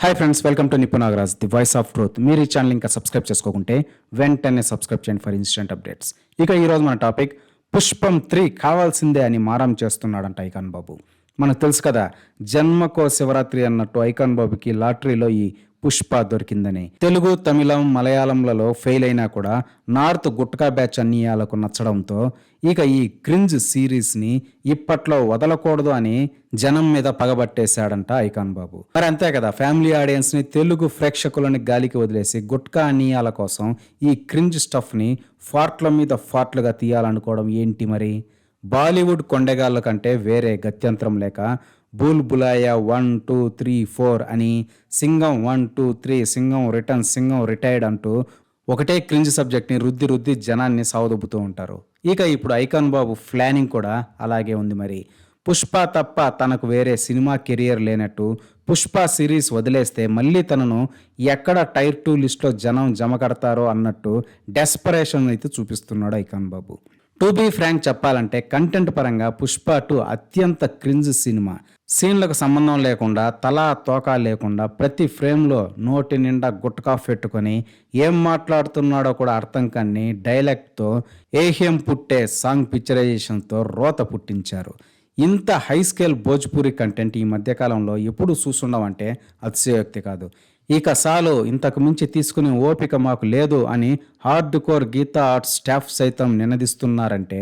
Hi friends welcome to Nipunagaraj the voice of truth మీరు ఈ channel ఇంకా subscribe చేసుకోకుంటే వెంటనే సబ్స్క్రైబ్ చేయండి ఫర్ ఇన్స్టెంట్ అప్డేట్స్ ఇక ఈరోజు మన టాపిక్ పుష్పం త్రీ కావాల్సిందే అని మారం చేస్తున్నాడంట ఐకాన్ బాబు. మనకు తెలుసు కదా జన్మకో శివరాత్రి అన్నట్టు ఐకాన్ బాబుకి లాటరీలో ఈ పుష్ప దొరికిందని. తెలుగు తమిళం మలయాళంలలో ఫెయిల్ అయినా కూడా నార్త్ గుట్కా బ్యాచ్ అన్నీయాలకు నచ్చడంతో ఇక ఈ క్రింజ్ సిరీస్ని ఇప్పట్లో వదలకూడదు అని జనం మీద పగబట్టేశాడంట ఐకాన్ బాబు. మరి అంతే కదా ఫ్యామిలీ ఆడియన్స్ని తెలుగు ప్రేక్షకులని గాలికి వదిలేసి గుట్కా అన్నియాల కోసం ఈ క్రింజ్ స్టఫ్ని ఫార్ట్ల మీద ఫార్ట్లుగా తీయాలనుకోవడం ఏంటి మరి? బాలీవుడ్ కొండగాళ్ళ కంటే వేరే గత్యంతరం లేక Bhool Bhulaiyaa one two three four అని Singham one two three Singham return Singham retired అంటూ ఒకటే క్రింజ్ సబ్జెక్ట్ని రుద్ది రుద్ది జనాన్ని సావదొబ్బుతూ ఉంటారు. ఇక ఇప్పుడు ఐకాన్ బాబు ప్లానింగ్ కూడా అలాగే ఉంది మరి. పుష్ప తప్ప తనకు వేరే సినిమా కెరియర్ లేనట్టు పుష్ప సిరీస్ వదిలేస్తే మళ్ళీ తనను ఎక్కడ టైర్ టూ లిస్ట్లో జనం జమ కడతారో అన్నట్టు డెస్పరేషన్ అయితే చూపిస్తున్నాడు ఐకాన్ బాబు. టు బీ ఫ్రాంక్ చెప్పాలంటే కంటెంట్ పరంగా పుష్ప టూ అత్యంత క్రింజ్ సినిమా. సీన్లకు సంబంధం లేకుండా తలా తోక లేకుండా ప్రతి ఫ్రేమ్లో నోటి నిండా గుట్కా పెట్టుకొని ఏం మాట్లాడుతున్నాడో కూడా అర్థం కాని డైలాగ్తో ఏహ్యం పుట్టే సాంగ్ పిక్చరైజేషన్తో రోత పుట్టించారు. ఇంత హై స్కేల్ భోజ్పూరి కంటెంట్ ఈ మధ్యకాలంలో ఎప్పుడు చూసుండవంటే అతిశయోక్తి కాదు. ఇక సాలు ఇంతకు మించి తీసుకునే ఓపిక మాకు లేదు అని hard core Geetha Arts staff సైతం నినదిస్తున్నారంటే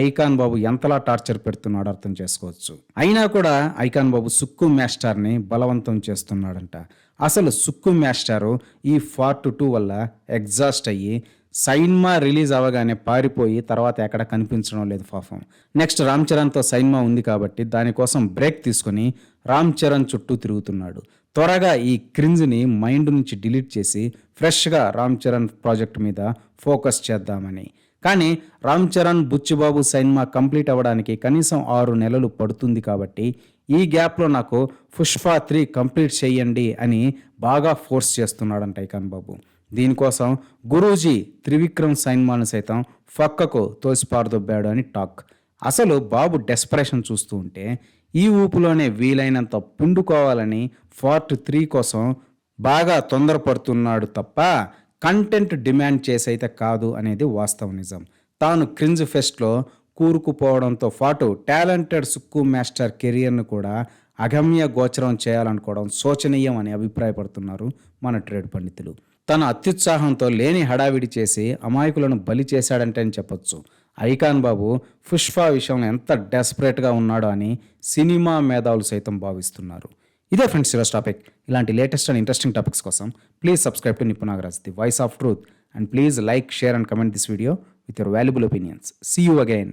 ఐకాన్ బాబు ఎంతలా టార్చర్ పెడుతున్నాడో అర్థం చేసుకోవచ్చు. అయినా కూడా ఐకాన్ బాబు సుక్కు మాస్టర్ని బలవంతం చేస్తున్నాడంట. అసలు సుక్కు మాస్టారు ఈ ఫార్ట్ టూ వల్ల ఎగ్జాస్ట్ అయ్యి సైన్మా రిలీజ్ అవ్వగానే పారిపోయి తర్వాత ఎక్కడ కనిపించడం లేదు పాపం. నెక్స్ట్ రామ్ చరణ్తో సైన్మా ఉంది కాబట్టి దానికోసం బ్రేక్ తీసుకొని రామ్ చరణ్ చుట్టూ తిరుగుతున్నాడు. త్వరగా ఈ క్రింజ్ని మైండ్ నుంచి డిలీట్ చేసి ఫ్రెష్గా రామ్ చరణ్ ప్రాజెక్ట్ మీద ఫోకస్ చేద్దామని. కానీ రామ్ చరణ్ బుచ్చిబాబు సైన్మా కంప్లీట్ అవ్వడానికి కనీసం ఆరు నెలలు పడుతుంది కాబట్టి ఈ గ్యాప్లో నాకు పుష్ప త్రీ కంప్లీట్ చేయండి అని బాగా ఫోర్స్ చేస్తున్నాడంట ఐకాన్ బాబు. దీనికోసం గురూజీ త్రివిక్రమ్ సైన్మాను సైతం ఫక్కకు తోసిపారదొబ్బాడు అని టాక్. అసలు బాబు డెస్పరేషన్ చూస్తూ ఉంటే ఈ ఊపులోనే వీలైనంత పుండుకోవాలని ఫార్ట్ త్రీ కోసం బాగా తొందరపడుతున్నాడు తప్ప కంటెంట్ డిమాండ్ చేసైతే కాదు అనేది వాస్తవ నిజం. తాను క్రింజ్ ఫెస్ట్లో కూరుకుపోవడంతో పాటు టాలెంటెడ్ సుక్కు మాస్టర్ కెరియర్ను కూడా అగమ్య గోచరం చేయాలనుకోవడం శోచనీయం అని అభిప్రాయపడుతున్నారు మన ట్రేడ్ పండితులు. తన అత్యుత్సాహంతో లేని హడావిడి చేసి అమాయకులను బలి చేశాడంటే అని చెప్పొచ్చు. ఐకాన్ బాబు పుష్ప విషయంలో ఎంత డెస్పరేట్గా ఉన్నాడో అని సినిమా మేధావులు సైతం భావిస్తున్నారు. ఇదే ఫ్రెండ్స్ ఈరోజు టాపిక్ ఇలాంటి లేటెస్ట్ అండ్ ఇంట్రెస్టింగ్ టాపిక్స్ కోసం please subscribe to Nipunagaraj the voice of truth and please like share and comment this video with your valuable opinions see you again